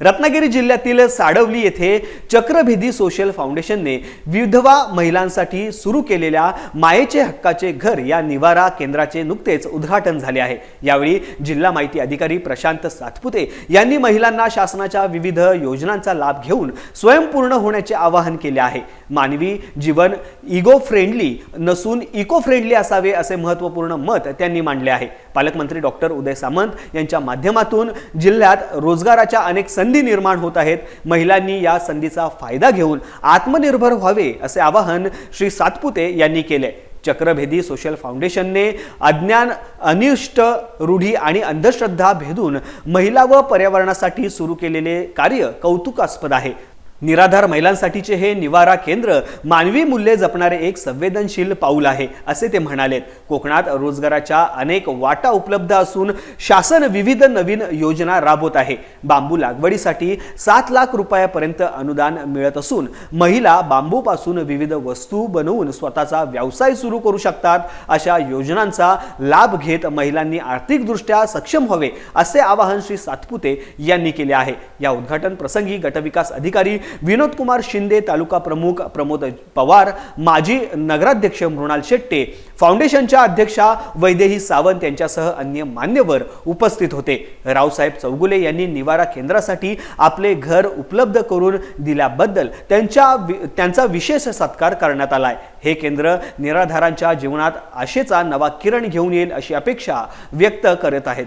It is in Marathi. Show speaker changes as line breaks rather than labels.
रत्नागिरी जिल्ह्यातील साडवली येथे चक्रभेदी सोशल फाउंडेशनने विधवा महिलांसाठी सुरू केलेल्या मायेचे हक्काचे घर या निवारा केंद्राचे नुकतेच उद्घाटन झाले आहे. यावेळी जिल्हा माहिती अधिकारी प्रशांत सातपुते यांनी महिलांना शासनाच्या विविध योजनांचा लाभ घेऊन स्वयंपूर्ण होण्याचे आवाहन केले आहे. मानवी जीवन इगो फ्रेंडली नसून इको फ्रेंडली असावे असे महत्त्वपूर्ण मत त्यांनी मांडले आहे. पालकमंत्री डॉक्टर उदय सामंत यांच्या माध्यमातून जिल्ह्यात रोजगाराच्या अनेक संधी संधी निर्माण होत आहेत. महिलांनी या संधीचा फायदा घेऊन आत्मनिर्भर व्हावे असे आवाहन श्री सातपुते यांनी केले. चक्रभेदी सोशल फाउंडेशनने अज्ञान अनिष्ट रूढी आणि अंधश्रद्धा भेदून महिला व पर्यावरणासाठी सुरू केलेले कार्य कौतुकास्पद आहे. निराधार महिलांसाठीचे हे निवारा केंद्र मानवी मूल्ये जपणारे एक संवेदनशील पाऊल आहे असे ते म्हणाले कोकणात रोजगाराच्या अनेक वाटा उपलब्ध असून शासन विविध नवीन योजना राबवत आहे. बांबू लागवडीसाठी सात लाख रुपयापर्यंत अनुदान मिळत असून महिला बांबूपासून विविध वस्तू बनवून स्वतःचा व्यवसाय सुरू करू शकतात. अशा योजनांचा लाभ घेत महिलांनी आर्थिकदृष्ट्या सक्षम व्हावे असे आवाहन श्री सातपुते यांनी केले आहे. या उद्घाटन प्रसंगी गटविकास अधिकारी विनोद कुमार शिंदे तालुका प्रमुख प्रमोद पवार माजी नगराध्यक्ष मृणाल शेट्टे फाउंडेशनच्या अध्यक्षा वैदेही सावंत यांच्यासह अन्य मान्यवर उपस्थित होते. रावसाहेब चौगुले यांनी निवारा केंद्रासाठी आपले घर उपलब्ध करून दिल्याबद्दल त्यांच्या त्यांचा विशेष सत्कार करण्यात आलाय. हे केंद्र निराधारांच्या जीवनात आशेचा नवा किरण घेऊन येईल अशी अपेक्षा व्यक्त करत आहेत.